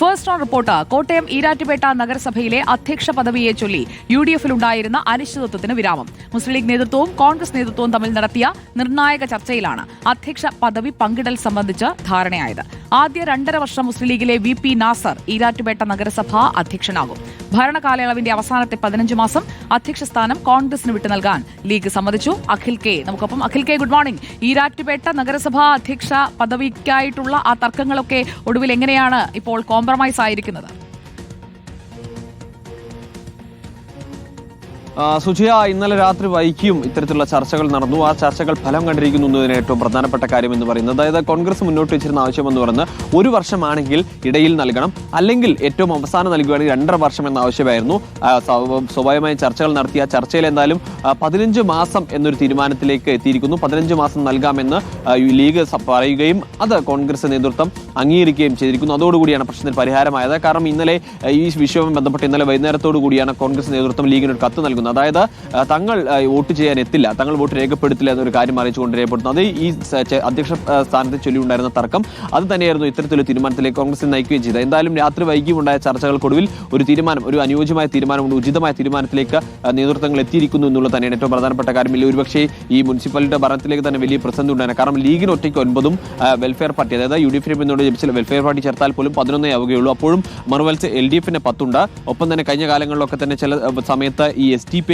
First on report Kottayam Erattupetta നഗരസഭയിലെ അധ്യക്ഷ പദവിയെ ചൊല്ലി യു ഡി എഫിലുണ്ടായിരുന്ന അനിശ്ചിതത്വത്തിന് വിരാമം. മുസ്ലിം ലീഗ് നേതൃത്വവും കോൺഗ്രസ് നേതൃത്വവും തമ്മിൽ നടത്തിയ നിർണായക ചർച്ചയിലാണ് അധ്യക്ഷ പദവി പങ്കിടൽ സംബന്ധിച്ച് ധാരണയായത്. ആദ്യ രണ്ടര വർഷം മുസ്ലിം ലീഗിലെ വി പി നാസർ ഈരാറ്റുപേട്ട നഗരസഭ അധ്യക്ഷനാകും. ഭരണകാലയളവിന്റെ അവസാനത്തെ പതിനഞ്ച് മാസം അധ്യക്ഷ സ്ഥാനം കോൺഗ്രസിന് വിട്ടു നൽകാൻ ലീഗ് സമ്മതിച്ചു. അഖിൽ കെ നമുക്കൊപ്പം Akhil K good morning. Erattupetta നഗരസഭാ അധ്യക്ഷ പദവിക്കായിട്ടുള്ള ആ തർക്കങ്ങളൊക്കെ ഒടുവിൽ എങ്ങനെയാണ് ഇപ്പോൾ കോംപ്രമൈസ് ആയിരിക്കുന്നത്? സുജിയ ഇന്നലെ രാത്രി വൈകിയും ഇത്തരത്തിലുള്ള ചർച്ചകൾ നടന്നു. ആ ചർച്ചകൾ ഫലം കണ്ടിരിക്കുന്നു എന്നതിന് ഏറ്റവും പ്രധാനപ്പെട്ട കാര്യം എന്ന് പറയുന്നത്. അതായത് കോൺഗ്രസ് മുന്നോട്ട് വെച്ചിരുന്ന ആവശ്യം എന്ന് പറയുന്നത് ഒരു വർഷമാണെങ്കിൽ ഇടയിൽ നൽകണം അല്ലെങ്കിൽ ഏറ്റവും അവസാനം നൽകുകയാണെങ്കിൽ രണ്ടര വർഷം എന്ന ആവശ്യമായിരുന്നു. സ്വാഭാവികമായി സ്വാ- സ്വാഭാവികമായും ചർച്ചകൾ നടത്തിയ ചർച്ചയിൽ എന്തായാലും പതിനഞ്ച് മാസം എന്നൊരു തീരുമാനത്തിലേക്ക് എത്തിയിരിക്കുന്നു. പതിനഞ്ച് മാസം നൽകാമെന്ന് ലീഗ് പറയുകയും അത് കോൺഗ്രസ് നേതൃത്വം അംഗീകരിക്കുകയും ചെയ്തിരിക്കുന്നു. അതോടുകൂടിയാണ് പ്രശ്നത്തിന് പരിഹാരമായത്. കാരണം ഇന്നലെ ഈ വിഷയവുമായി ബന്ധപ്പെട്ട് ഇന്നലെ വൈകുന്നേരത്തോടു കൂടിയാണ് കോൺഗ്രസ് നേതൃത്വം ലീഗിന് ഒരു കത്ത് നൽകുന്നത്. അതായത് തങ്ങൾ വോട്ട് ചെയ്യാൻ എത്തില്ല. തങ്ങൾ വോട്ട് രേഖപ്പെടുത്തില്ല എന്നൊരു കാര്യം അറിയിച്ചുകൊണ്ട് രേഖപ്പെടുത്തുന്നു. അത് ഈ അധ്യക്ഷ സ്ഥാനത്ത് ചൊല്ലി ചൊല്ലിയുണ്ടായിരുന്ന തർക്കം. അത് തന്നെയായിരുന്നു ഇത്തരത്തിലൊരു തീരുമാനത്തിലേക്ക് കോൺഗ്രസ് നയിക്കുകയും ചെയ്തത്. എന്തായാലും രാത്രി വൈകിയും ഉണ്ടായ ചർച്ചകൾക്കൊടുവിൽ ഒരു തീരുമാനം ഒരു അനുയോജ്യമായ തീരുമാനമുണ്ട്. ഉചിതമായ തീരുമാനത്തിലേക്ക് നേതൃത്വങ്ങൾ എത്തിയിരിക്കുന്നു എന്നുള്ളത് തന്നെയാണ് ഏറ്റവും പ്രധാനപ്പെട്ട കാര്യം. ഇല്ല ഒരുപക്ഷേ ഈ മുനിസിപ്പാലിറ്റി ഭരണത്തിലേക്ക് തന്നെ വലിയ പ്രസന്ധി ഉണ്ടായിരുന്നു കാരണം ലീഗിന് ഒറ്റയ്ക്ക് ഒൻപതും വെൽഫെയർ പാർട്ടി അതായത് യു ഡി എഫിനെ പിന്നോട് ജപിച്ച വെൽഫെയർ പാർട്ടി ചേർത്താൽ പോലും പതിനൊന്നേ ആവുകയുള്ളൂ. അപ്പോഴും മറുവൽസ് എൽ ഡി എഫിന് പത്തുണ്ട്. ഒപ്പം തന്നെ കഴിഞ്ഞ കാലങ്ങളിലൊക്കെ തന്നെ ചില സമയത്ത് ഈ എസ് ടി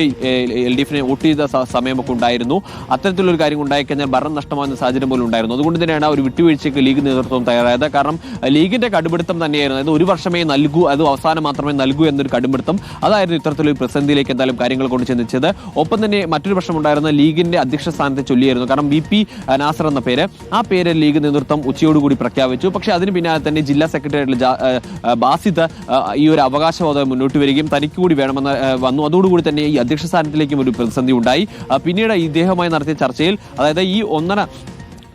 എൽ ഡി എഫിനെ വോട്ട് ചെയ്ത സമയമൊക്കെ ഉണ്ടായിരുന്നു. അത്തരത്തിലൊരു കാര്യം ഉണ്ടായിക്കഴിഞ്ഞാൽ ഭരണം നഷ്ടമാകുന്ന സാഹചര്യം പോലും ഉണ്ടായിരുന്നു. അതുകൊണ്ട് തന്നെയാണ് ഒരു വിട്ടുവീഴ്ചയ്ക്ക് ലീഗ് നേതൃത്വം തയ്യാറായത്. കാരണം ലീഗിന്റെ കടുപിടുത്തം തന്നെയായിരുന്നു. അതായത് ഒരു വർഷമേ നൽകൂ അത് അവസാനം മാത്രമേ നൽകൂ എന്നൊരു കടുപിടുത്തം. അതായിരുന്നു ഇത്തരത്തിലൊരു പ്രതിസന്ധിയിലേക്ക് എന്തായാലും കാര്യങ്ങൾ കൊണ്ട് ചിന്തിച്ചത് ഒപ്പം തന്നെ മറ്റൊരു പ്രശ്നം ഉണ്ടായിരുന്ന ലീഗിന്റെ അധ്യക്ഷ സ്ഥാനത്തെ ചൊല്ലിയായിരുന്നു. കാരണം ബി പി നാസർ എന്ന പേര്. ആ പേര് ലീഗ് നേതൃത്വം ഉച്ചയോടുകൂടി പ്രഖ്യാപിച്ചു. പക്ഷേ അതിന് പിന്നാലെ തന്നെ ജില്ലാ സെക്രട്ടറി ആയിട്ടുള്ള ജാ- ആ, ആ, ബാസിദ് ഈ ഒരു അവകാശവാദം മുന്നോട്ട് വരികയും തനിക്ക് കൂടി വേണമെന്ന് വന്നു. അതോടുകൂടി തന്നെ ഈ അധ്യക്ഷ സ്ഥാനത്തിലേക്കും ഒരു പ്രതിസന്ധി ഉണ്ടായി. പിന്നീട് ഇദ്ദേഹവുമായി നടത്തിയ ചർച്ചയിൽ അതായത് ഈ ഒന്നര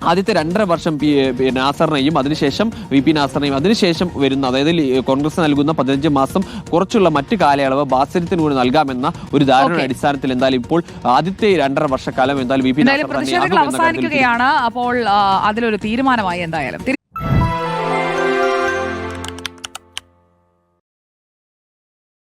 ആദ്യത്തെ രണ്ടര വർഷം പി നാസറിനെയും അതിനുശേഷം വി പി നാസറിനെയും അതിനുശേഷം വരുന്ന അതായത് കോൺഗ്രസ് നൽകുന്ന പതിനഞ്ച് മാസം കുറച്ചുള്ള മറ്റു കാലയളവ് ബാസരത്തിന് കൂടി നൽകാമെന്ന ഒരു ധാരണയുടെ അടിസ്ഥാനത്തിൽ എന്തായാലും ഇപ്പോൾ ആദ്യത്തെ രണ്ടര വർഷക്കാലം എന്തായാലും വി പി അവസാനിക്കുകയാണ്. അപ്പോൾ അതിലൊരു തീരുമാനമായി എന്തായാലും.